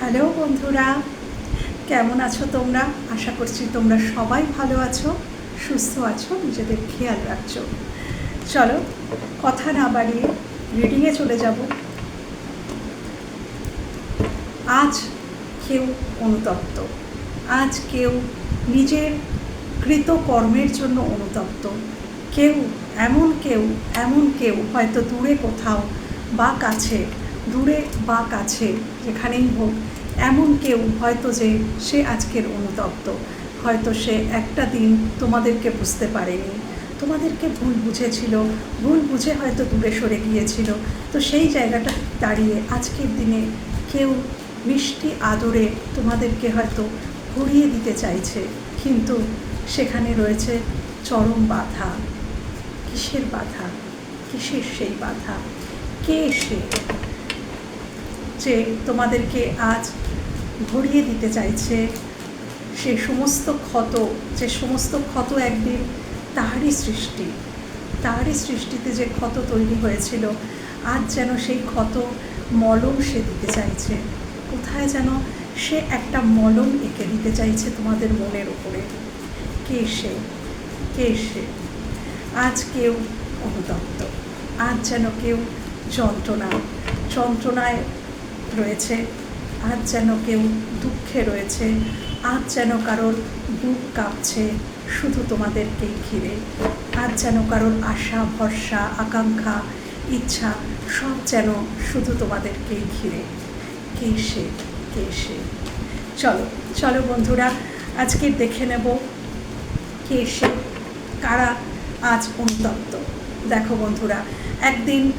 Hello বন্ধুরা, কেমন আছো তোমরা? আশা করছি তোমরা সবাই ভালো আছো, সুস্থ আছো, নিজেদের খেয়াল রাখছো। চলো, কথা না বাড়িয়ে রিডিংয়ে চলে যাব। আজ কেউ অনুতপ্ত। আজ কেউ নিজের কৃতকর্মের জন্য অনুতপ্ত। কেউ, এমন কেউ এমন কেউ হয়তো দূরে কোথাও বা কাছে, দূরে বা কাছে, যেখানেই হোক এমন কেউ হয়তো যে সে আজকের অনুতপ্ত। হয়তো সে একটা দিন তোমাদেরকে বুঝতে পারেনি। তোমাদেরকে ভুল বুঝেছিল, ভুল বুঝে হয়তো দূরে সরে গিয়েছিল। তো সেই জায়গাটা দাঁড়িয়ে আজকের দিনে কেউ মিষ্টি আদরে তোমাদেরকে হয়তো ঘুরিয়ে দিতে চাইছে। কিন্তু সেখানে রয়েছে চরম বাধা। কিসের বাধা? কিসের সেই বাধা? কে সে যে তোমাদেরকে আজ ভরিয়ে দিতে চাইছে, সে সমস্ত ক্ষত, যে সমস্ত ক্ষত একদিন তাহারই সৃষ্টি, তাহারই সৃষ্টিতে যে ক্ষত তৈরি হয়েছিল, আজ যেন সেই ক্ষত মলম সে দিতে চাইছে। কোথায় যেন সে একটা মলম এঁকে দিতে চাইছে তোমাদের মনের উপরে। কে সে? কে সে? আজ কেউ অনুতপ্ত, আজ যেন কেউ যন্ত্রণা, যন্ত্রণায় রয়েছে। আজ যেন কেউ দুঃখে রয়েছে, আজ যেন কারোর বুক কাঁপছে, শুধু তোমাদেরকেই ঘিরে। আজ যেন কারোর আশা, ভরসা, আকাঙ্ক্ষা, ইচ্ছা সব যেন শুধু তোমাদেরকেই ঘিরে। কে সে কে সে? চলো চলো বন্ধুরা, আজকে দেখে নেব কে সে, কারা আজ অনুতপ্ত। দেখো বন্ধুরা, একদিন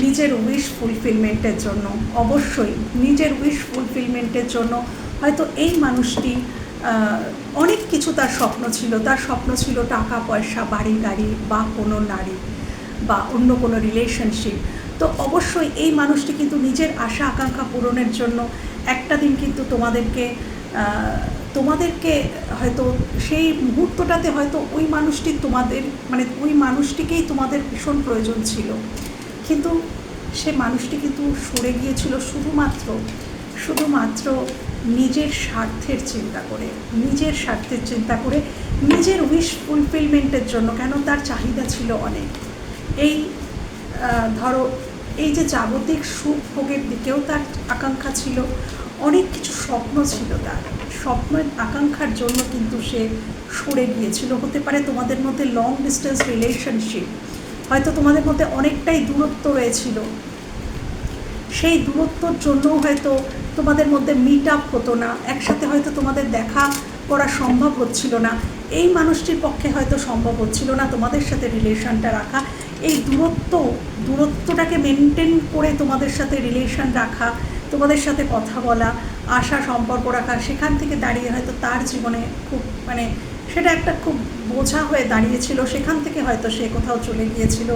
নিজের উইশ ফুলফিলমেন্টের জন্য। অবশ্যই নিজের উইশ ফুলফিলমেন্টের জন্য হয়তো এই মানুষটি অনেক কিছু তার স্বপ্ন ছিল। তার স্বপ্ন ছিল টাকা পয়সা বাড়ি গাড়ি বা কোনো নারী বা অন্য কোনো রিলেশনশিপ তো অবশ্যই এই মানুষটি কিন্তু নিজের আশা আকাঙ্ক্ষা পূরণের জন্য একটা দিন কিন্তু তোমাদেরকে তোমাদেরকে হয়তো সেই মুহূর্তটাতে হয়তো ওই মানুষটি তোমাদের মানে ওই মানুষটিকেই তোমাদের ভীষণ প্রয়োজন ছিল। কিন্তু সে মানুষটি কিন্তু সরে গিয়েছিল শুধুমাত্র শুধুমাত্র নিজের স্বার্থের চিন্তা করে, নিজের স্বার্থের চিন্তা করে নিজের উইশ ফুলফিলমেন্টের জন্য, কেন তার চাহিদা ছিল অনেক। এই ধরো, এই যে জাগতিক সুখ ভোগের দিকেও তার আকাঙ্ক্ষা ছিল, অনেক কিছু স্বপ্ন ছিল তার। স্বপ্নের আকাঙ্ক্ষার জন্য কিন্তু সে সরে গিয়েছিল। হতে পারে তোমাদের মধ্যে লং ডিস্টেন্স রিলেশনশিপ হয়তো তোমাদের মধ্যে অনেকটাই দূরত্ব রয়েছিল। সেই দূরত্বর জন্য হয়তো তোমাদের মধ্যে মিট আপ হতো না। একসাথে হয়তো তোমাদের দেখা করা সম্ভব হচ্ছিল না। এই মানুষটির পক্ষে হয়তো সম্ভব হচ্ছিল না তোমাদের সাথে রিলেশনটা রাখা। এই দূরত্ব, দূরত্বটাকে মেনটেন করে তোমাদের সাথে রিলেশন রাখা, তোমাদের সাথে কথা বলা, আশা, সম্পর্ক রাখা, সেখান থেকে দাঁড়িয়ে হয়তো তার জীবনে খুব মানে সেটা একটা খুব বোঝা হয়ে দাঁড়িয়েছিল। সেখান থেকে হয়তো সে কোথাও চলে গিয়েছিল।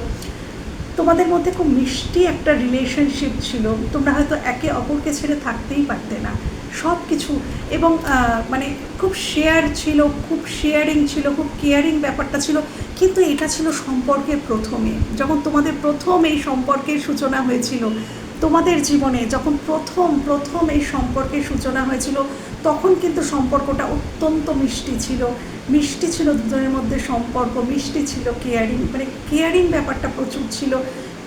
তোমাদের মধ্যে খুব মিষ্টি একটা রিলেশনশিপ ছিল। তোমরা হয়তো একে অপরকে ছেড়ে থাকতেই পারতে না। সব কিছু এবং মানে খুব শেয়ার ছিল, খুব শেয়ারিং ছিল, খুব কেয়ারিং ব্যাপারটা ছিল। কিন্তু এটা ছিল সম্পর্কের প্রথমে। যখন তোমাদের প্রথম এই সম্পর্কের সূচনা হয়েছিল, তোমাদের জীবনে যখন প্রথম প্রথম এই সম্পর্কের সূচনা হয়েছিল তখন কিন্তু সম্পর্কটা অত্যন্ত মিষ্টি ছিল। মিষ্টি ছিল দুজনের মধ্যে সম্পর্ক, মিষ্টি ছিল কেয়ারিং মানে কেয়ারিং ব্যাপারটা প্রচুর ছিল।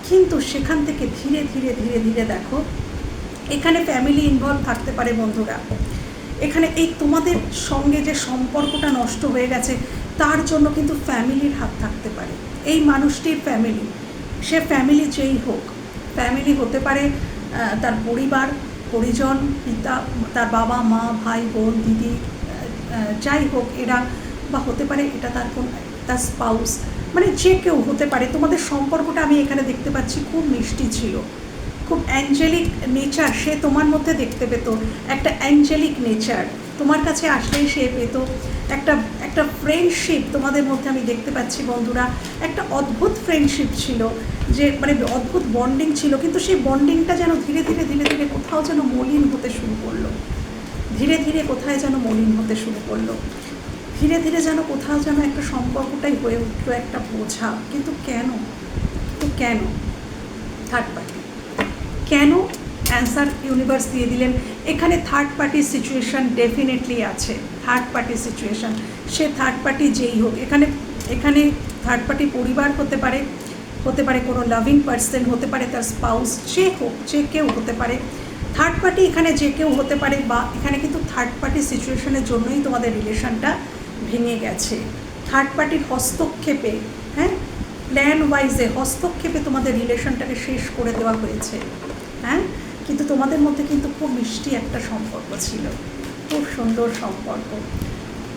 কিন্তু সেখান থেকে ধীরে ধীরে ধীরে ধীরে দেখো, এখানে ফ্যামিলি ইনভলভ থাকতে পারে বন্ধুরা। এখানে এই তোমাদের সঙ্গে যে সম্পর্কটা নষ্ট হয়ে গেছে, তার জন্য কিন্তু ফ্যামিলির হাত থাকতে পারে। এই মানুষটির ফ্যামিলি সে ফ্যামিলি যেই হোক ফ্যামিলি হতে পারে তার পরিবার পরিজন, পিতা, তার বাবা, মা, ভাই, বোন, দিদি যাই হোক, এরা বা হতে পারে এটা তার কোন, তার স্পাউস মানে যে কেউ হতে পারে। তোমাদের সম্পর্কটা আমি এখানে দেখতে পাচ্ছি, খুব মিষ্টি ছিল। খুব অ্যাঞ্জেলিক নেচার সে তোমার মধ্যে দেখতে পেত। একটা অ্যাঞ্জেলিক নেচার তোমার কাছে আসলেই সে পেত। একটা একটা ফ্রেন্ডশিপ তোমাদের মধ্যে আমি দেখতে পাচ্ছি বন্ধুরা। একটা অদ্ভুত ফ্রেন্ডশিপ ছিল। যে মানে অদ্ভুত বন্ডিং ছিল, কিন্তু সেই বন্ডিংটা যেন ধীরে ধীরে ধীরে ধীরে কোথাও যেন মলিন হতে শুরু করল। ধীরে ধীরে কোথায় যেন মলিন হতে শুরু করল। ধীরে ধীরে যেন কোথাও যেন একটা সম্পর্কটাই হয়ে উঠল, একটা বোঝা। কিন্তু কেন? কিন্তু কেন? থার্ড পার্টি কেন? অ্যান্সার ইউনিভার্স দিয়ে দিলেন। এখানে থার্ড পার্টির সিচুয়েশান ডেফিনেটলি আছে। থার্ড পার্টির সিচুয়েশান সে থার্ড পার্টি যেই হোক, এখানে এখানে থার্ড পার্টি পরিবার হতে পারে হতে পারে কোনো লাভিং পার্সন হতে পারে তার স্পাউস যে হোক, যে কেউ হতে পারে। থার্ড পার্টি এখানে যে কেউ হতে পারে বা এখানে কিন্তু থার্ড পার্টি সিচুয়েশনের জন্যই তোমাদের রিলেশনটা ভেঙে গেছে। থার্ড পার্টির হস্তক্ষেপে হ্যাঁ? প্ল্যান ওয়াইজে হস্তক্ষেপে তোমাদের রিলেশনটাকে শেষ করে দেওয়া হয়েছে। হ্যাঁ? কিন্তু তোমাদের মধ্যে কিন্তু খুব মিষ্টি একটা সম্পর্ক ছিল। খুব সুন্দর সম্পর্ক।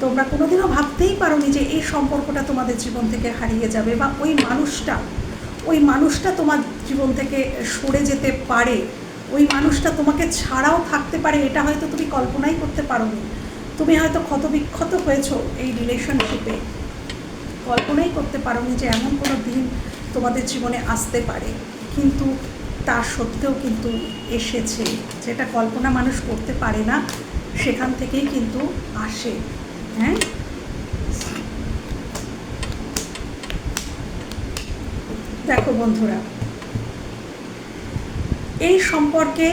তোমরা কোনোদিনও ভাবতেই পারোনি যে এই সম্পর্কটা তোমাদের জীবন থেকে হারিয়ে যাবে বা ওই মানুষটা ওই মানুষটা তোমার জীবন থেকে সরে যেতে পারে, ওই মানুষটা তোমাকে ছাড়াও থাকতে পারে, এটা হয়তো তুমি কল্পনাই করতে পারোনি। তুমি হয়তো ক্ষতবিক্ষত হয়েছো এই রিলেশনশিপে কল্পনাই করতে পারোনি যে এমন কোনো দিন তোমাদের জীবনে আসতে পারে, কিন্তু তা সত্ত্বেও কিন্তু এসেছে। যেটা কল্পনা মানুষ করতে পারে না, সেখান থেকেই কিন্তু আসে হ্যাঁ? দেখো বন্ধুরা, এই সম্পর্কে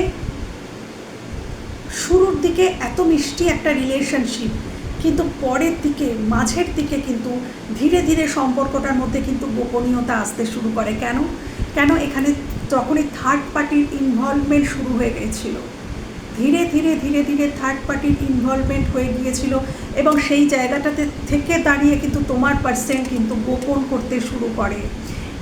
শুরুর দিকে এত মিষ্টি একটা রিলেশনশিপ কিন্তু পরের দিকে, মাঝের দিকে কিন্তু ধীরে ধীরে সম্পর্কটার মধ্যে কিন্তু গোপনীয়তা আসতে শুরু করে। কেন? কেন? এখানে তখনই থার্ড পার্টির ইনভলভমেন্ট শুরু হয়ে গিয়েছিল, ধীরে ধীরে ধীরে ধীরে থার্ড পার্টির ইনভলভমেন্ট হয়ে গিয়েছিল এবং সেই জায়গাটাতে থেকে দাঁড়িয়ে কিন্তু তোমার পার্সেন্ট কিন্তু গোপন করতে শুরু করে।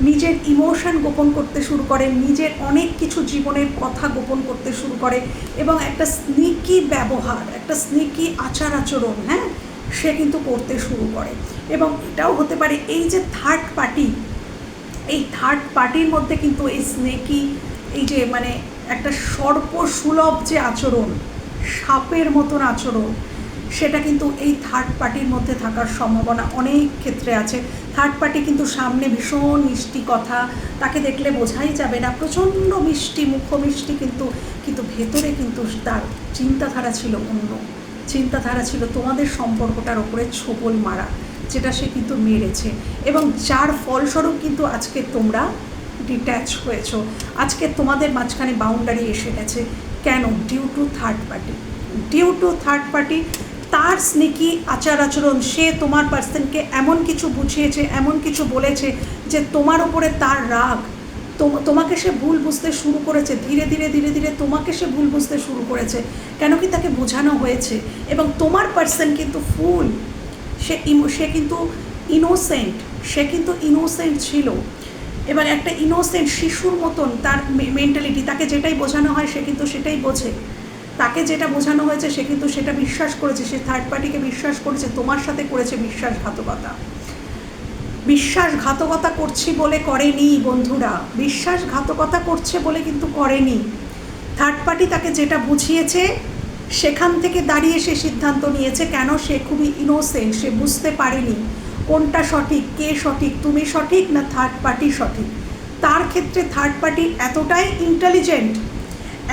নিজের ইমোশন গোপন করতে শুরু করে, নিজের অনেক কিছু জীবনের কথা গোপন করতে শুরু করে এবং একটা স্নিকি ব্যবহার, একটা স্নিকি আচার আচরণ হ্যাঁ? সে কিন্তু করতে শুরু করে। এবং এটাও হতে পারে এই যে থার্ড পার্টি এই থার্ড পার্টির মধ্যে কিন্তু এই স্নেকি এই যে মানে একটা সর্প সুলভ যে আচরণ, সাপের মতন আচরণ সেটা কিন্তু এই থার্ড পার্টির মধ্যে থাকার সম্ভাবনা অনেক ক্ষেত্রে আছে। থার্ড পার্টি কিন্তু সামনে ভীষণ মিষ্টি কথা। তাকে দেখলে বোঝাই যাবে না। প্রচণ্ড মিষ্টি, মুখ্য মিষ্টি কিন্তু কিন্তু ভেতরে কিন্তু তার চিন্তাধারা ছিল অন্য। চিন্তাধারা ছিল তোমাদের সম্পর্কটার ওপরে ছোবল মারা, যেটা সে কিন্তু মেরেছে। এবং যার ফলস্বরূপ কিন্তু আজকে তোমরা ডিট্যাচ হয়েছ। আজকে তোমাদের মাঝখানে বাউন্ডারি এসে গেছে। কেন? Due to third party due to third party তার স্নেকি আচার আচরণ, সে তোমার পার্সনকে এমন কিছু বুঝিয়েছে, এমন কিছু বলেছে যে তোমার ওপরে তার রাগ তোমাকে সে ভুল বুঝতে শুরু করেছে, ধীরে ধীরে ধীরে ধীরে তোমাকে সে ভুল বুঝতে শুরু করেছে। কেন কি তাকে বোঝানো হয়েছে? এবং তোমার পার্সন কিন্তু ফুল সে সে কিন্তু ইনোসেন্ট সে কিন্তু ইনোসেন্ট ছিল। এবার একটা ইনোসেন্ট শিশুর মতন তার মেন্টালিটি তাকে যেটাই বোঝানো হয় সে কিন্তু সেটাই বোঝে। তাকে যেটা বোঝানো হয়েছে সে কিন্তু সেটা বিশ্বাস করেছে, সে থার্ড পার্টিকে বিশ্বাস করেছে, তোমার সাথে করেছে বিশ্বাসঘাতকতা। বিশ্বাসঘাতকতা করছি বলে করেনি বন্ধুরা, বিশ্বাসঘাতকতা করছে বলে কিন্তু করেনি। থার্ড পার্টি তাকে যেটা বুঝিয়েছে, সেখান থেকে দাঁড়িয়ে সে সিদ্ধান্ত নিয়েছে কেন সে খুবই ইনোসেন্ট সে বুঝতে পারেনি কোনটা সঠিক, কে সঠিক, তুমি সঠিক না থার্ড পার্টি সঠিক। তার ক্ষেত্রে থার্ড পার্টি এতটাই ইন্টেলিজেন্ট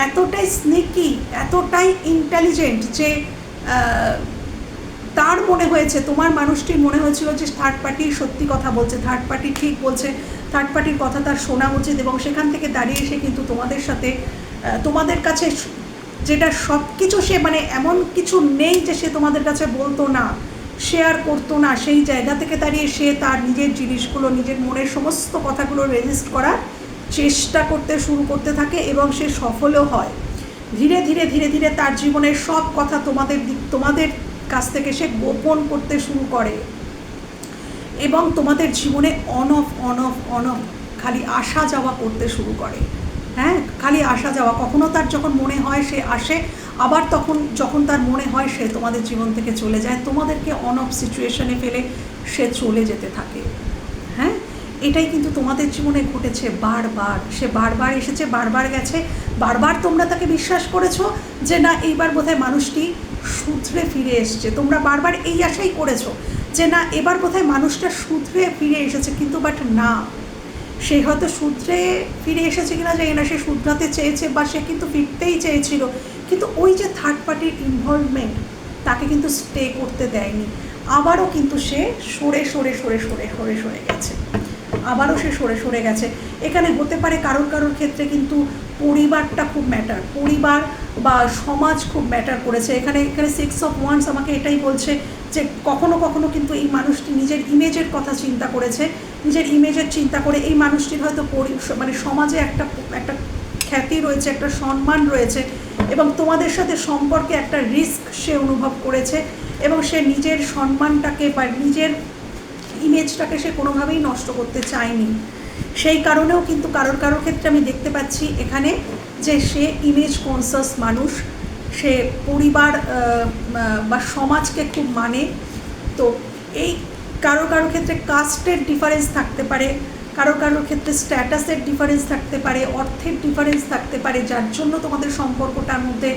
এতটাই স্নিকি এতটাই ইন্টেলিজেন্ট যে তার মনে হয়েছে, তোমার মানুষটির মনে হয়েছিল যে থার্ড পার্টি সত্যি কথা বলছে থার্ড পার্টি ঠিক বলছে থার্ড পার্টির কথা তার শোনা উচিত এবং সেখান থেকে দাঁড়িয়ে এসে কিন্তু তোমাদের সাথে তোমাদের কাছে যেটা সব কিছু সে মানে এমন কিছু নেই যে সে তোমাদের কাছে বলতো না শেয়ার করতো না, সেই জায়গা থেকে দাঁড়িয়ে সে তার নিজের জিনিসগুলো, নিজের মনের সমস্ত কথাগুলো রেজিস্ট করার চেষ্টা করতে শুরু করতে থাকে এবং সে সফলও হয়। ধীরে ধীরে ধীরে ধীরে তার জীবনের সব কথা তোমাদের দিক, তোমাদের কাছ থেকে সে গোপন করতে শুরু করে। এবং তোমাদের জীবনে on off on off on off খালি আসা যাওয়া করতে শুরু করে। হ্যাঁ? খালি আসা যাওয়া। কখনো তার যখন মনে হয় সে আসে, আবার তখন যখন তার মনে হয় সে তোমাদের জীবন থেকে চলে যায়, তোমাদেরকে অন অফ সিচুয়েশনে ফেলে সে চলে যেতে থাকে। হ্যাঁ? এটাই কিন্তু তোমাদের জীবনে ঘটেছে বারবার। সে বারবার এসেছে, বারবার গেছে। বারবার তোমরা তাকে বিশ্বাস করেছ যে না, এইবার বোধহয় মানুষটি শুধরে ফিরে এসছে। তোমরা বারবার এই আশাই করেছ যে না, এবার বোধহয় মানুষটা শুধরে ফিরে এসেছে, কিন্তু বাট না। সে হয়তো সূত্রে ফিরে এসেছে কিনা জানি না, সে শুধরাতে চেয়েছে বা সে কিন্তু ফিরতেই চেয়েছিল। কিন্তু ওই যে থার্ড পার্টির ইনভলভমেন্ট তাকে কিন্তু স্টে করতে দেয়নি। আবারও কিন্তু সে সরে সরে সরে সরে সরে সরে গেছে। আবারও সে সরে সরে গেছে। এখানে হতে পারে কারোর কারোর ক্ষেত্রে কিন্তু পরিবারটা খুব ম্যাটার পরিবার বা সমাজ খুব ম্যাটার করেছে। এখানে এখানে সিক্স অফ ওয়ান্স আমাকে এটাই বলছে যে কখনো কখনো কিন্তু এই মানুষটি নিজের ইমেজের কথা চিন্তা করেছে। নিজের ইমেজের চিন্তা করে এই মানুষটির হয়তো পরি- মানে সমাজে একটা একটা খ্যাতি রয়েছে, একটা সম্মান রয়েছে এবং তোমাদের সাথে সম্পর্কে একটা রিস্ক সে অনুভব করেছে এবং সে নিজের সম্মানটাকে বা নিজের ইমেজটাকে সে কোনোভাবেই নষ্ট করতে চায়নি। সেই কারণেও কিন্তু কারোর কারোর ক্ষেত্রে আমি দেখতে পাচ্ছি এখানে যে সে ইমেজ কনসাস মানুষ। সে পরিবার বা সমাজকে খুব মানে। তো এই কারও কারও ক্ষেত্রে কাস্টের ডিফারেন্স থাকতে পারে কারও কারোর ক্ষেত্রে স্ট্যাটাসের ডিফারেন্স থাকতে পারে, অর্থের ডিফারেন্স থাকতে পারে, যার জন্য তোমাদের সম্পর্কটার মধ্যে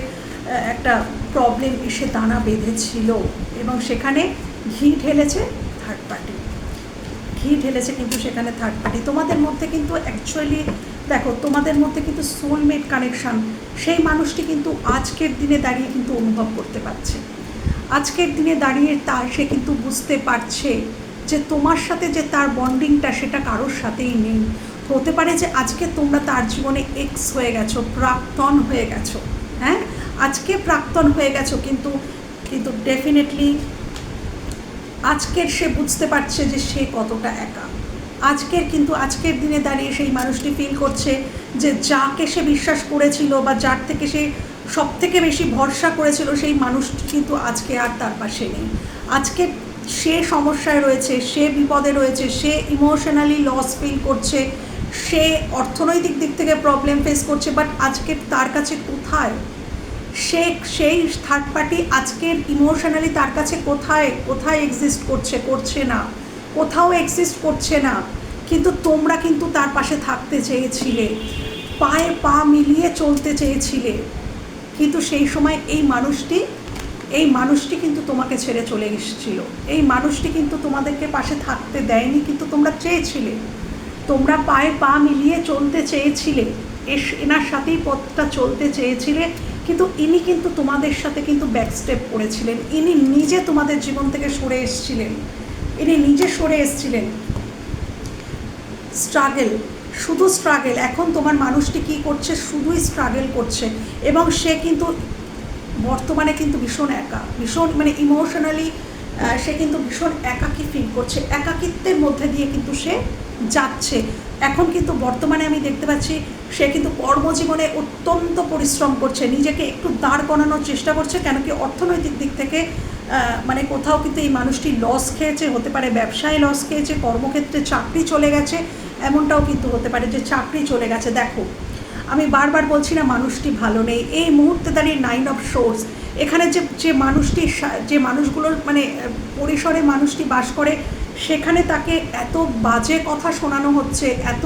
একটা প্রবলেম এসে দানা বেঁধেছিল এবং সেখানে ঘি ঢেলেছে থার্ড পার্টি ঘি ঢেলেছে কিন্তু সেখানে থার্ড পার্টি তোমাদের মধ্যে কিন্তু অ্যাকচুয়ালি দেখো, তোমাদের মধ্যে কিন্তু সোলমেট কানেকশন সেই মানুষটি কিন্তু আজকের দিনে দাঁড়িয়ে কিন্তু অনুভব করতে পারছে। আজকের দিনে দাঁড়িয়ে তার, সে কিন্তু বুঝতে পারছে যে তোমার সাথে যে তার বন্ডিংটা সেটা কারোর সাথেই নেই। হতে পারে যে আজকে তোমরা তার জীবনে এক্স হয়ে গেছো, প্রাক্তন হয়ে গেছো হ্যাঁ? আজকে প্রাক্তন হয়ে গেছো, কিন্তু কিন্তু ডেফিনেটলি আজকের সে বুঝতে পারছে যে সে কতটা একা। আজকের কিন্তু আজকের দিনে দাঁড়িয়ে সেই মানুষটি ফিল করছে যে যাকে সে বিশ্বাস করেছিল বা যার থেকে সে সব থেকে বেশি ভরসা করেছিল, সেই মানুষটি কিন্তু আজকে আর তার পাশে নেই। আজকে সে সমস্যায় রয়েছে, সে বিপদে রয়েছে, সে ইমোশনালি লস ফিল করছে, সে অর্থনৈতিক দিক থেকে প্রবলেম ফেস করছে বাট আজকে তার কাছে কোথায় সে, সেই থার্ড পার্টি আজকের ইমোশনালি তার কাছে কোথায় কোথায় এক্সিস্ট করছে করছে না, কোথাও এক্সিস্ট করছে না, কিন্তু তোমরা কিন্তু তার পাশে থাকতে চেয়েছিলে, পায়ে পা মিলিয়ে চলতে চেয়েছিলে, কিন্তু সেই সময় এই মানুষটি এই মানুষটি কিন্তু তোমাকে ছেড়ে চলে এসেছিল, এই মানুষটি কিন্তু তোমাদেরকে পাশে থাকতে দেয়নি, কিন্তু তোমরা চেয়েছিলে, তোমরা পায়ে পা মিলিয়ে চলতে চেয়েছিলে, এস, এনার সাথেই পথটা চলতে চেয়েছিলে কিন্তু ইনি কিন্তু তোমাদের সাথে কিন্তু ব্যাকস্টেপ করেছিলেন। ইনি নিজে তোমাদের জীবন থেকে সরে এসেছিলেন। ইনি নিজে সরে এসেছিলেন। স্ট্রাগেল শুধু স্ট্রাগেল এখন তোমার মানুষটি কি করছে? শুধুই স্ট্রাগেল করছে। এবং সে কিন্তু বর্তমানে কিন্তু ভীষণ একা। ভীষণ মানে ইমোশনালি সে কিন্তু ভীষণ একাকী ফিল করছে। একাকিত্বের মধ্যে দিয়ে কিন্তু সে যাচ্ছে। এখন কিন্তু বর্তমানে আমি দেখতে পাচ্ছি, সে কিন্তু কর্মজীবনে অত্যন্ত পরিশ্রম করছে, নিজেকে একটু দাঁড় করানোর চেষ্টা করছে কেন কি অর্থনৈতিক দিক থেকে মানে কোথাও কিন্তু এই মানুষটি লস খেয়েছে, হতে পারে ব্যবসায় লস খেয়েছে, কর্মক্ষেত্রে চাকরি চলে গেছে, এমনটাও কিন্তু হতে পারে যে চাকরি চলে গেছে। দেখো, আমি বারবার বলছি না মানুষটি ভালো নেই। এই মুহূর্তে দাঁড়িয়ে নাইন অফ সোর্স এখানে যে যে মানুষটি যে মানুষগুলোর মানে পরিসরে মানুষটি বাস করে সেখানে তাকে এত বাজে কথা শোনানো হচ্ছে, এত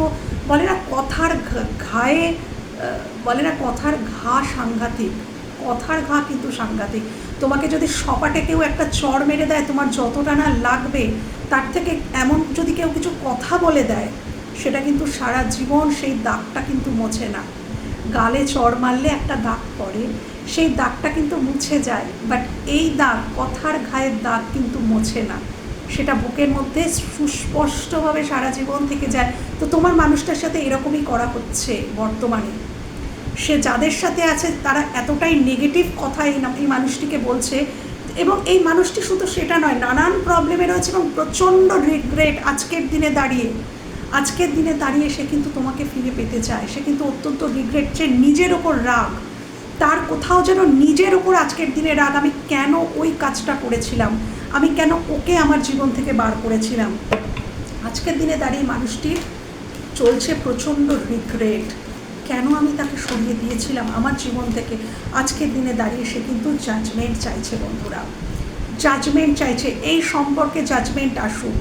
বলে না কথার ঘায়ে বলে না কথার ঘা সাংঘাতিক, কথার ঘা কিন্তু সাংঘাতিক। তোমাকে যদি সপাটে কেউ একটা চড় মেরে দেয়, তোমার যতটা না লাগবে, তার থেকে এমন যদি কেউ কিছু কথা বলে দেয়, সেটা কিন্তু সারা জীবন সেই দাগটা কিন্তু মোছে না। গালে চড় মারলে একটা দাগ পড়ে, সেই দাগটা কিন্তু মুছে যায় বাট এই দাগ, কথার ঘায়ের দাগ কিন্তু মোছে না। সেটা বুকের মধ্যে সুস্পষ্টভাবে সারা জীবন থেকে যায়। তো তোমার মানুষটার সাথে এরকমই করা হচ্ছে বর্তমানে। সে যাদের সাথে আছে, তারা এতটাই নেগেটিভ কথা এই মানুষটিকে বলছে। এবং এই মানুষটি শুধু সেটা নয়, নানান প্রবলেমে রয়েছে এবং প্রচণ্ড রিগ্রেট আজকের দিনে দাঁড়িয়ে। আজকের দিনে দাঁড়িয়ে সে কিন্তু তোমাকে ফিরে পেতে চায়। সে কিন্তু অত্যন্ত রিগ্রেট সে নিজের ওপর রাগ। তার কোথাও যেন নিজের ওপর আজকের দিনে রাগ। আমি কেন ওই কাজটা করেছিলাম? আমি কেন ওকে আমার জীবন থেকে বার করেছিলাম? আজকের দিনে দাঁড়িয়ে মানুষটির চলছে প্রচণ্ড রিগ্রেট কেন আমি তাকে সরিয়ে দিয়েছিলাম আমার জীবন থেকে? আজকের দিনে দাঁড়িয়ে সে কিন্তু জাজমেন্ট চাইছে বন্ধুরা। জাজমেন্ট চাইছে। এই সম্পর্কে জাজমেন্ট আসুক।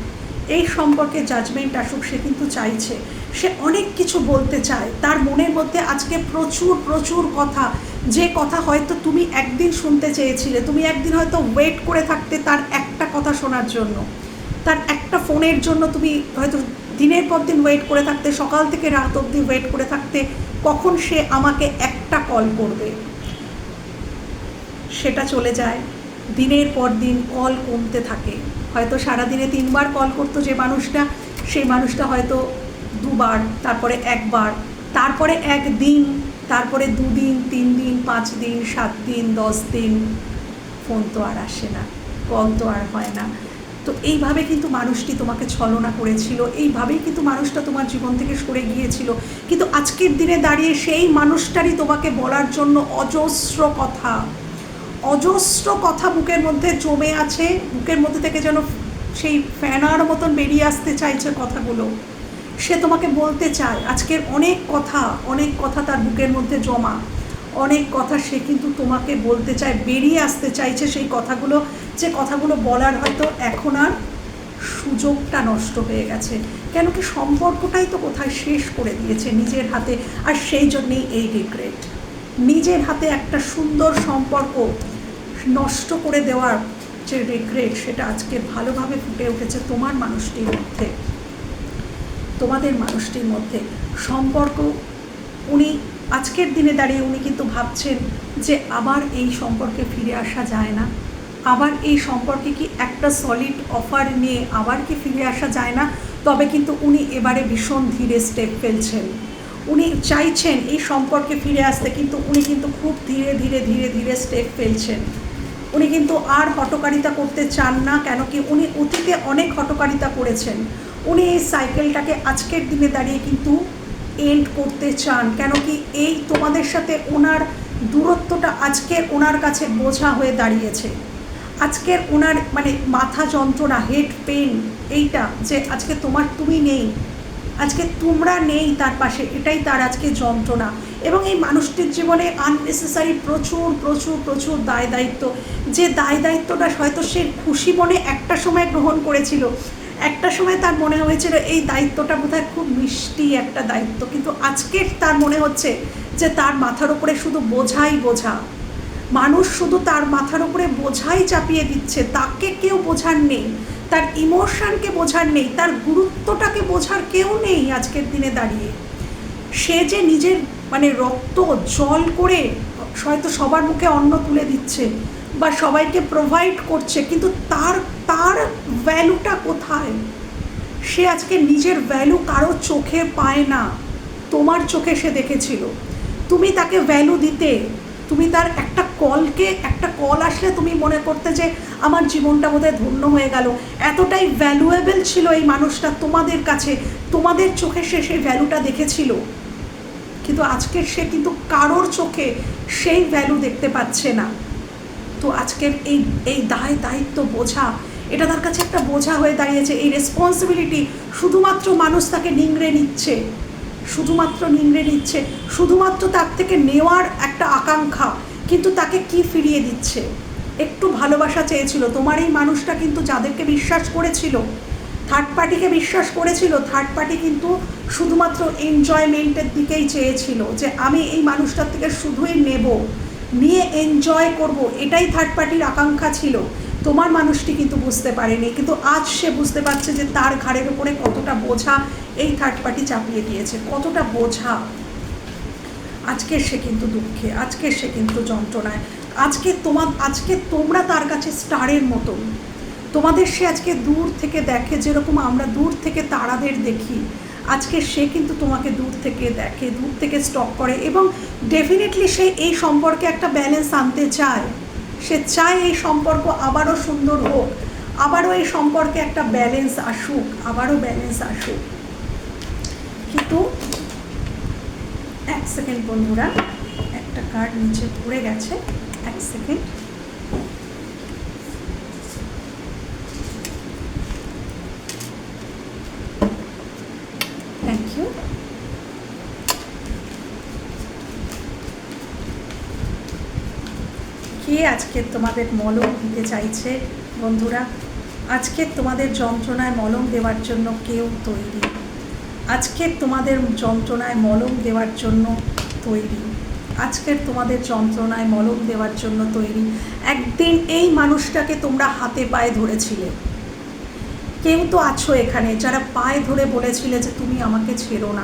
এই সম্পর্কে জাজমেন্ট আসুক, সে কিন্তু চাইছে। সে অনেক কিছু বলতে চায়। তার মনের মধ্যে আজকে প্রচুর প্রচুর কথা। যে কথা হয়তো তুমি একদিন শুনতে চেয়েছিলে, তুমি একদিন হয়তো ওয়েট করে থাকতে তার একটা কথা শোনার জন্য। তার একটা ফোনের জন্য তুমি হয়তো দিনের পর দিন ওয়েট করে থাকতে, সকাল থেকে রাত অবধি ওয়েট করে থাকতে, কখন সে আমাকে একটা কল করবে? সেটা চলে যায়। দিনের পর দিন কল কমতে থাকে। হয়তো সারাদিনে তিনবার কল করতো যে মানুষটা, সেই মানুষটা হয়তো দুবার, তারপরে একবার, তারপরে একদিন, তারপরে দুদিন তিন দিন পাঁচ দিন সাত দিন দশ দিন ফোন তো আর আসে না, কল তো আর হয় না। তো এইভাবে কিন্তু মানুষটি তোমাকে ছলনা করেছিল, এইভাবেই কিন্তু মানুষটা তোমার জীবন থেকে সরে গিয়েছিল। কিন্তু আজকের দিনে দাঁড়িয়ে সেই মানুষটারই তোমাকে বলার জন্য অজস্র কথা অজস্র কথা বুকের মধ্যে জমে আছে, বুকের মধ্যে থেকে যেন সেই ফ্যানার মতন বেরিয়ে আসতে চাইছে কথাগুলো। সে তোমাকে বলতে চায়, আজকের অনেক কথা অনেক কথা তার বুকের মধ্যে জমা। অনেক কথা সে কিন্তু তোমাকে বলতে চায়, বেরিয়ে আসতে চাইছে সেই কথাগুলো, যে কথাগুলো বলার হয়তো এখন আর সুযোগটা নষ্ট হয়ে গেছে। কেন কি সম্পর্কটাই তো কোথায় শেষ করে দিয়েছে নিজের হাতে, আর সেই জন্যেই এই রিগ্রেট নিজের হাতে একটা সুন্দর সম্পর্ক নষ্ট করে দেওয়ার যে রিগ্রেট সেটা আজকে ভালোভাবে ফুটে উঠেছে তোমার মানুষটির মধ্যে। তোমাদের মানুষটির মধ্যে সম্পর্ক, উনি আজকের দিনে দাঁড়িয়ে উনি কিন্তু ভাবছেন যে আবার এই সম্পর্কে ফিরে আসা যায় না। আবার এই সম্পর্কে কি একটা সলিড অফার নিয়ে আবার কি ফিরে আসা যায় না? তবে কিন্তু উনি এবারে ভীষণ ধীরে স্টেপ ফেলছেন। উনি চাইছেন এই সম্পর্কে ফিরে আসতে, কিন্তু উনি কিন্তু খুব ধীরে ধীরে ধীরে ধীরে স্টেপ ফেলছেন। উনি কিন্তু আর হটকারিতা করতে চান না, কেন কি উনি অতীতে অনেক হটকারিতা করেছেন। উনি এই সাইকেলটাকে আজকের দিনে দাঁড়িয়ে কিন্তু এন্ড করতে চান, কেন কি এই তোমাদের সাথে ওনার দূরত্বটা আজকের ওনার কাছে বোঝা হয়ে দাঁড়িয়েছে। আজকের ওনার মানে মাথা যন্ত্রণা হেড পেন এইটা যে আজকে তোমার তুমি নেই, আজকে তোমরা নেই তার পাশে, এটাই তার আজকে যন্ত্রণা। এবং এই মানুষটির জীবনে আননেসেসারি প্রচুর প্রচুর প্রচুর দায় দায়িত্ব। যে দায় দায়িত্বটা হয়তো সে খুশি মনে একটা সময় গ্রহণ করেছিল একটা সময় তার মনে হয়েছিল এই দায়িত্বটা বোধহয় খুব মিষ্টি একটা দায়িত্ব, কিন্তু আজকের তার মনে হচ্ছে যে তার মাথার উপরে শুধু বোঝাই বোঝা। মানুষ শুধু তার মাথার উপরে বোঝাই চাপিয়ে দিচ্ছে, তাকে কেউ বোঝার নেই, তার ইমোশনকে বোঝার নেই, তার গুরুত্বটাকে বোঝার কেউ নেই আজকের দিনে দাঁড়িয়ে। সে যে নিজের মানে রক্ত জল করে হয়তো সবার মুখে অন্ন তুলে দিচ্ছে বা সবাইকে প্রোভাইড করছে, কিন্তু তার তার ভ্যালুটা কোথায়? সে আজকে নিজের ভ্যালু কারও চোখে পায় না। তোমার চোখে সে দেখেছিল। তুমি তাকে ভ্যালু দিতে, তুমি তার একটা কলকে একটা কল আসলে তুমি মনে করতে যে, আমার জীবনটা বোধহয় ধন্য হয়ে গেল। এতটাই ভ্যালুয়েবল ছিল এই মানুষটা তোমাদের কাছে। তোমাদের চোখে সে সেই ভ্যালুটা দেখেছিল। কিন্তু আজকের সে কিন্তু কারোর চোখে সেই ভ্যালু দেখতে পাচ্ছে না। তো আজকের এই এই দায় দায়িত্ব বোঝা এটা তার কাছে একটা বোঝা হয়ে দাঁড়িয়েছে, এই রেসপন্সিবিলিটি শুধুমাত্র মানুষ তাকে নিংড়ে নিচ্ছে, শুধুমাত্র নিংড়ে নিচ্ছে, শুধুমাত্র তার থেকে নেওয়ার একটা আকাঙ্ক্ষা, কিন্তু তাকে কি ফিরিয়ে দিচ্ছে? একটু ভালোবাসা চেয়েছিল, তোমার এই মানুষটা কিন্তু যাদেরকে বিশ্বাস করেছিল থার্ড পার্টিকে বিশ্বাস করেছিল থার্ড পার্টি কিন্তু শুধুমাত্র এনজয়মেন্টের দিকেই চেয়েছিল, যে আমি এই মানুষটার থেকে শুধুই নেব, নিয়ে এনজয় করব, এটাই থার্ড পার্টির আকাঙ্ক্ষা ছিল। তোমার মানুষটি কিন্তু বুঝতে পারেনি, কিন্তু আজ সে বুঝতে পারছে যে তার ঘাড়ের উপরে কতটা বোঝা এই থার্ড পার্টি চাপিয়ে দিয়েছে, কতটা বোঝা। আজকে সে কিন্তু দুঃখে, আজকে সে কিন্তু যন্ত্রণায়। আজকে তোমার আজকে তোমরা তার কাছে স্টারের মতন তোমাদের সে আজকে দূর থেকে দেখে, যেরকম আমরা দূর থেকে তারাদের দেখি, আজকে সে কিন্তু তোমাকে দূর থেকে দেখে, দূর থেকে স্টক করে এবং ডেফিনেটলি সে এই সম্পর্কে একটা ব্যালেন্স আনতে চায়। সে চায় এই সম্পর্ক আবারও সুন্দর হোক, আবারও এই সম্পর্কে একটা ব্যালেন্স আসুক, আবারও ব্যালেন্স আসুক। কিন্তু এক সেকেন্ড বন্ধুরা, একটা কার্ড নিচে পড়ে গেছে, এক সেকেন্ড থ্যাংক ইউ আজকে তোমাদের মলম দিতে চাইছে বন্ধুরা। আজকে তোমাদের যন্ত্রণায় মলম দেওয়ার জন্য কেউ তৈরি। আজকে তোমাদের যন্ত্রণায় মলম দেওয়ার জন্য তৈরি। আজকের তোমাদের যন্ত্রণায় মলম দেওয়ার জন্য তৈরি। একদিন এই মানুষটাকে তোমরা হাতে পায়ে ধরেছিলে। কেউ তো আছো এখানে যারা পায়ে ধরে বলেছিলে যে তুমি আমাকে ছেড়ো না।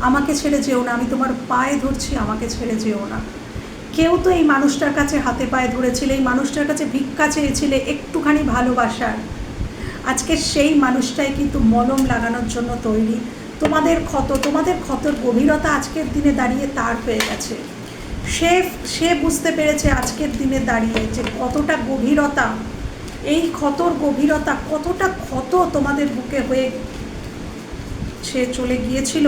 আমাকে ছেড়ে যেও না, আমি তোমার পায়ে ধরছি, আমাকে ছেড়ে যেও না। কেউ তো এই মানুষটার কাছে হাতে পায়ে ধরেছিলে, এই মানুষটার কাছে ভিক্ষা চেয়েছিলে একটুখানি ভালোবাসার। আজকে সেই মানুষটাই কিন্তু মলম লাগানোর জন্য তৈরি। তোমাদের ক্ষত, তোমাদের ক্ষতর গভীরতা আজকের দিনে দাঁড়িয়ে তার হয়ে গেছে। সে সে বুঝতে পেরেছে আজকের দিনে দাঁড়িয়ে যে কতটা গভীরতা, এই ক্ষতর গভীরতা, কতটা ক্ষত তোমাদের বুকে হয়ে সে চলে গিয়েছিল।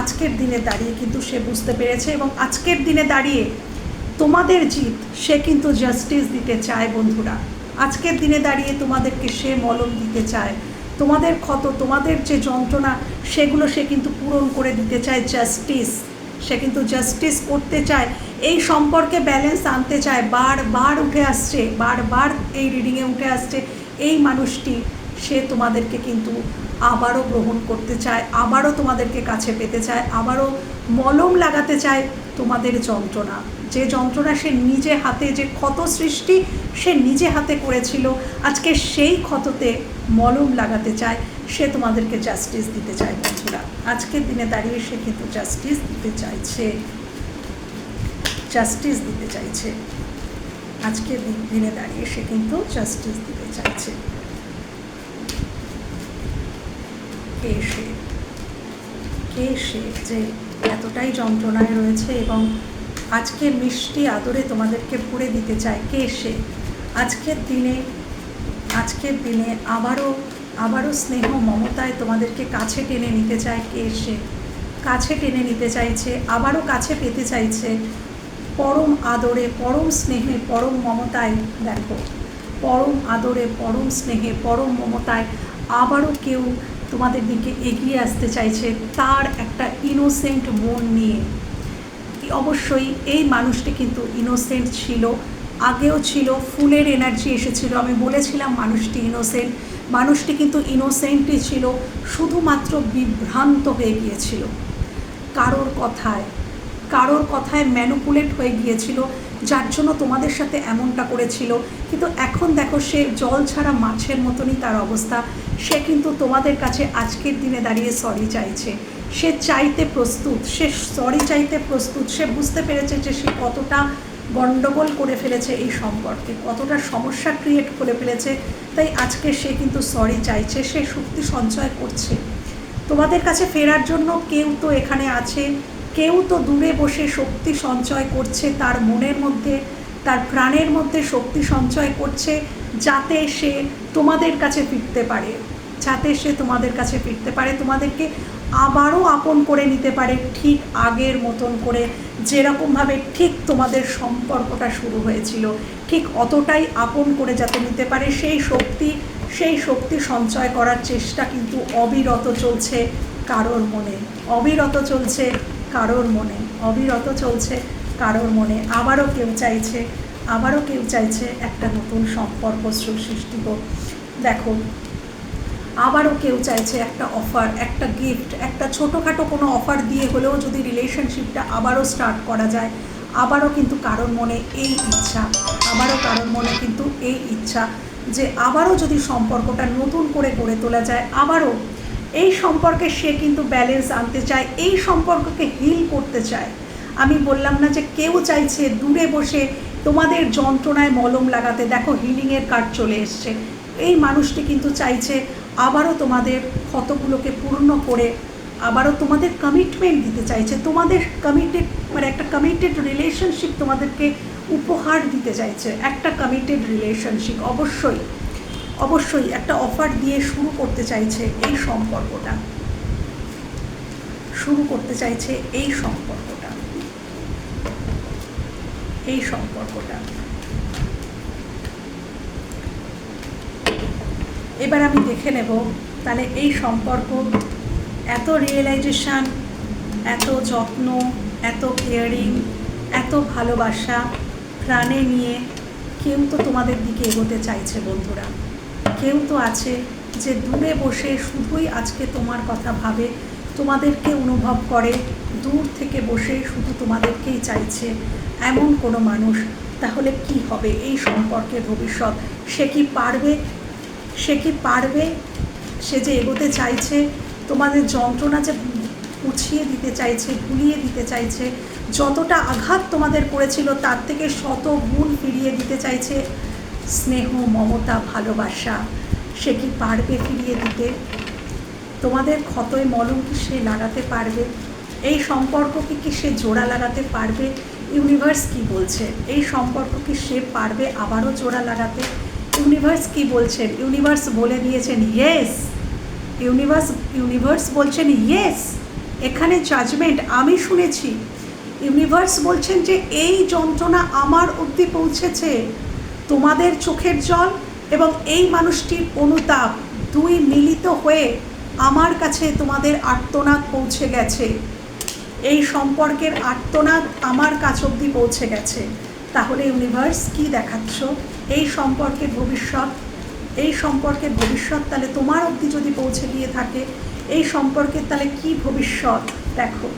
আজকের দিনে দাঁড়িয়ে কিন্তু সে বুঝতে পেরেছে এবং আজকের দিনে দাঁড়িয়ে তোমাদের জিত, সে কিন্তু জাস্টিস দিতে চায় বন্ধুরা। আজকের দিনে দাঁড়িয়ে তোমাদেরকে সে মলম দিতে চায়। তোমাদের ক্ষত, তোমাদের যে যন্ত্রণা, সেগুলো সে কিন্তু পূরণ করে দিতে চায় জাস্টিস সে কিন্তু জাস্টিস করতে চায়। এই সম্পর্কে ব্যালেন্স আনতে চায়। বারবার উঠে আসছে বারবার এই রিডিংয়ে উঠে আসছে। এই মানুষটি, সে তোমাদেরকে কিন্তু আবারও গ্রহণ করতে চায়, আবারও তোমাদেরকে কাছে পেতে চায়, আবারও মলম লাগাতে চায় তোমাদের যন্ত্রণা। যে যন্ত্রণা সে নিজে হাতে, যে ক্ষত সৃষ্টি সে নিজে হাতে করেছিল, আজকে সেই ক্ষততে মলম লাগাতে চায়, সে তোমাদেরকে জাস্টিস দিতে চায় বন্ধুরা। আজকের দিনে দাঁড়িয়ে সে কিন্তু জাস্টিস দিতে চাইছে। জাস্টিস দিতে চাইছে। আজকের দিনে দাঁড়িয়ে সে কিন্তু জাস্টিস দিতে চাইছে। কে সে? কে সে যে এতটাই যন্ত্রণায় রয়েছে এবং আজকে মিষ্টি আদরে তোমাদেরকে ভরে দিতে চায় কে সে? আজকের দিনে আজকের দিনে আবারও আবারও স্নেহ মমতায় তোমাদেরকে কাছে টেনে নিতে চায় কে সে? কাছে টেনে নিতে চাইছে, আবারও কাছে পেতে চাইছে পরম আদরে, পরম স্নেহে, পরম মমতায়। দেখো, পরম আদরে, পরম স্নেহে, পরম মমতায় আবারও কেউ তোমাদের দিকে এগিয়ে আসতে চাইছে তার একটা ইনোসেন্ট মন নিয়ে। অবশ্যই এই মানুষটি কিন্তু ইনোসেন্ট ছিল, আগেও ছিল, ফুলের এনার্জি এসেছিল। আমি বলেছিলাম মানুষটি ইনোসেন্ট মানুষটি কিন্তু ইনোসেন্টই ছিল, শুধুমাত্র বিভ্রান্ত হয়ে গিয়েছিল। কারোর কথায় কারোর কথায় ম্যানুপুলেট হয়ে গিয়েছিল, যার জন্য তোমাদের সাথে এমনটা করেছিল। কিন্তু এখন দেখো, সে জল ছাড়া মাছের মতনই তার অবস্থা। সে কিন্তু তোমাদের কাছে আজকের দিনে দাঁড়িয়ে সরি চাইছে। সে চাইতে প্রস্তুত, সে সরি চাইতে প্রস্তুত, সে বুঝতে পেরেছে যে সে কতটা গণ্ডগোল করে ফেলেছে এই সম্পর্কে, কতটা সমস্যা ক্রিয়েট করে ফেলেছে, তাই আজকে সে কিন্তু সরি চাইছে, সে শক্তি সঞ্চয় করছে। তোমাদের কাছে ফেরার জন্য কেউ তো এখানে আছে, কেউ তো দূরে বসে শক্তি সঞ্চয় করছে, তার মনের মধ্যে, তার প্রাণের মধ্যে শক্তি সঞ্চয় করছে, যাতে সে তোমাদের কাছে ফিরতে পারে, যাতে সে তোমাদের কাছে ফিরতে পারে। তোমাদেরকে আবারও আপন করে নিতে পারে ঠিক আগের মতন করে। যেরকমভাবে ঠিক তোমাদের সম্পর্কটা শুরু হয়েছিল, ঠিক অতটাই আপন করে যাতে নিতে পারে, সেই শক্তি সেই শক্তি সঞ্চয় করার চেষ্টা কিন্তু অবিরত চলছে কারোর মনে। অবিরত চলছে কারোর মনে। অবিরত চলছে কারোর মনে। আবারও কেউ চাইছে, আবারও কেউ চাইছে একটা নতুন সম্পর্ক সৃষ্টি হোক। দেখো আবারও কেউ চাইছে একটা অফার একটা গিফট একটা ছোটোখাটো কোনো অফার দিয়ে হলেও যদি রিলেশনশিপটা আবারও স্টার্ট করা যায়, আবারও কিন্তু কারোর মনে এই ইচ্ছা, আবারও কারোর মনে কিন্তু এই ইচ্ছা যে আবারও যদি সম্পর্কটা নতুন করে গড়ে তোলা যায়, আবারও এই সম্পর্কে সে কিন্তু ব্যালেন্স আনতে চায়, এই সম্পর্ককে হিল করতে চায়। আমি বললাম না যে কেউ চাইছে দূরে বসে তোমাদের যন্ত্রণায় মলম লাগাতে, দেখো হিলিংয়ের কার্ড চলে এসছে। এই মানুষটি কিন্তু চাইছে আবারও তোমাদের ক্ষতগুলোকে পূর্ণ করে, আবারও তোমাদের কমিটমেন্ট দিতে চাইছে, তোমাদের কমিটেড মানে একটা কমিটেড রিলেশনশিপ তোমাদেরকে উপহার দিতে চাইছে, একটা কমিটেড রিলেশনশিপ অবশ্যই অবশ্যই একটা অফার দিয়ে শুরু করতে চাইছে এই সম্পর্কটা। শুরু করতে চাইছে এই সম্পর্কটা। এই সম্পর্কটা। এবার আমি দেখে নেব তাহলে এই সম্পর্ক এত রিয়েলাইজেশান এত যত্ন, এত কেয়ারিং এত ভালোবাসা প্রাণে নিয়ে কেউ তো তোমাদের দিকে এগোতে চাইছে বন্ধুরা। কেউ তো আছে যে দূরে বসে শুধুই আজকে তোমার কথা ভাবে, তোমাদেরকে অনুভব করে, দূর থেকে বসে শুধু তোমাদেরকেই চাইছে এমন কোনো মানুষ, তাহলে কি হবে এই সম্পর্কে ভবিষ্যৎ? সে কি পারবে কি পারবে? সে যে এগোতে চাইছে, তোমাদের যন্ত্রণা যে পুছিয়ে দিতে চাইছে ভুলিয়ে দিতে চাইছে, যতটা আঘাত তোমাদের করেছিল, তার থেকে শত গুণ ফিরিয়ে দিতে চাইছে স্নেহ, মমতা, ভালোবাসা। সে কি পারবে ফিরিয়ে দিতে? তোমাদের ক্ষতয় মলম কি সে লাগাতে পারবে? এই সম্পর্ককে কি সে জোড়া লাগাতে পারবে? ইউনিভার্স কি বলছে? এই সম্পর্ক কি সে পারবে আবারও জোড়া লাগাতে? ইউনিভার্স কি বলছেন? ইউনিভার্স বলে দিয়েছেন ইয়েস ইউনিভার্স ইউনিভার্স বলছেন ইয়েস এখানে জাজমেন্ট আমি শুনেছি। ইউনিভার্স বলছেন যে এই যন্ত্রণা আমার অবধি পৌঁছেছে। তোমাদের চোখের জল এবং এই মানুষটির অনুতাপ দুই মিলিত হয়ে আমার কাছে তোমাদের আর্তনাদ পৌঁছে গেছে। এই সম্পর্কের আর্তনাদ আমার কাছ অবধি পৌঁছে গেছে। তাহলে ইউনিভার্স কি দেখাচ্ছ? এই সম্পর্কের ভবিষ্যৎ, এই সম্পর্কের ভবিষ্যৎ তাহলে তোমার অবধি যদি পৌঁছে গিয়ে থাকে, এই সম্পর্কের তাহলে কি ভবিষ্যৎ দেখো।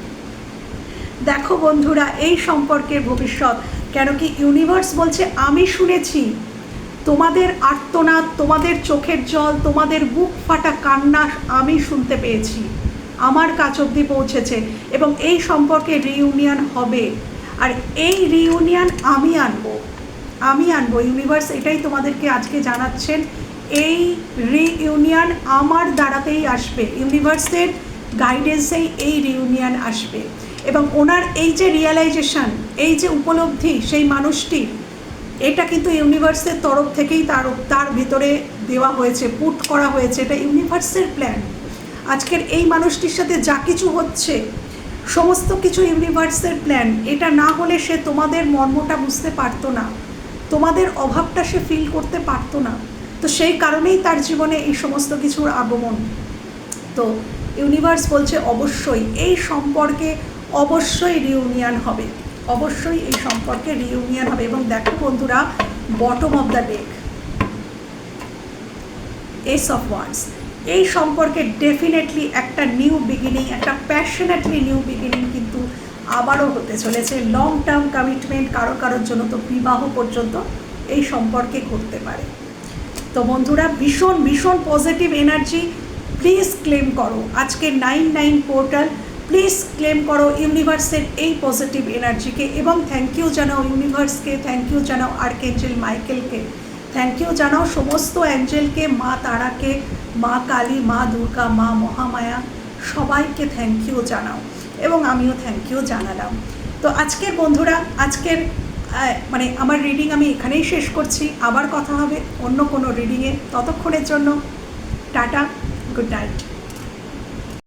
দেখো বন্ধুরা, এই সম্পর্কের ভবিষ্যৎ, কেন কি ইউনিভার্স বলছে, আমি শুনেছি, তোমাদের আর্তনাদ, তোমাদের চোখের জল, তোমাদের বুক ফাটা কান্না আমি শুনতে পেয়েছি, আমার কাছ অবধি পৌঁছেছে, এবং এই সম্পর্কে রিউনিয়ন হবে, আর এই রিউনিয়ন আমি আনব। আমি আনব। ইউনিভার্স এটাই তোমাদেরকে আজকে জানাচ্ছেন। এই রিইউনিয়ন আমার দ্বারাতেই আসবে। ইউনিভার্সের গাইডেন্সেই এই রিউনিয়ন আসবে। এবং ওনার এই যে রিয়েলাইজেশন এই যে উপলব্ধি সেই মানুষটির এটা কিন্তু ইউনিভার্সের তরফ থেকেই তার তার ভিতরে দেওয়া হয়েছে পুট করা হয়েছে। এটা ইউনিভার্সের প্ল্যান আজকের এই মানুষটির সাথে যা কিছু হচ্ছে, সমস্ত কিছু ইউনিভার্সের প্ল্যান এটা না হলে সে তোমাদের মর্মটা বুঝতে পারতো না। তোমাদের অভাবটা সে ফিল করতে পারতো না। তো সেই কারণেই তার জীবনে এই সমস্ত কিছুর আগমন। তো ইউনিভার্স বলছে, অবশ্যই এই সম্পর্কে অবশ্যই রিউনিয়ন হবে। অবশ্যই এই সম্পর্কে রিউনিয়ন হবে। এবং দেখো বন্ধুরা bottom of the deck ace of wands এই সম্পর্কে ডেফিনেটলি একটা নিউ বিগিনিং একটা প্যাশনেটলি নিউ বিগিনিং কিন্তু আবারও হতে চলেছে। লং টার্ম কমিটমেন্ট কারও কারোর জন্য তো বিবাহ পর্যন্ত এই সম্পর্কে ঘটতে পারে। তো বন্ধুরা, ভীষণ ভীষণ পজিটিভ এনার্জি প্লিজ ক্লেম করো। আজকে nine nine portal please claim করো ইউনিভার্সের এই পজিটিভ এনার্জিকে এবং থ্যাংক ইউ জানাও ইউনিভার্সকে থ্যাংক ইউ জানাও আর্কেঞ্জেল মাইকেলকে থ্যাংক ইউ জানাও সমস্ত অ্যাঞ্জেলকে মা তারাকে, মা কালী, মা দুর্গা, মা মহামায়া, সবাইকে থ্যাংক ইউ জানাও। এবং আমিও থ্যাংক ইউ জানালাম। তো আজকের বন্ধুরা, আজকের মানে আমার রিডিং আমি এখানেই শেষ করছি। আবার কথা হবে অন্য কোনো রিডিংয়ে ততক্ষণের জন্য টাটা গুড নাইট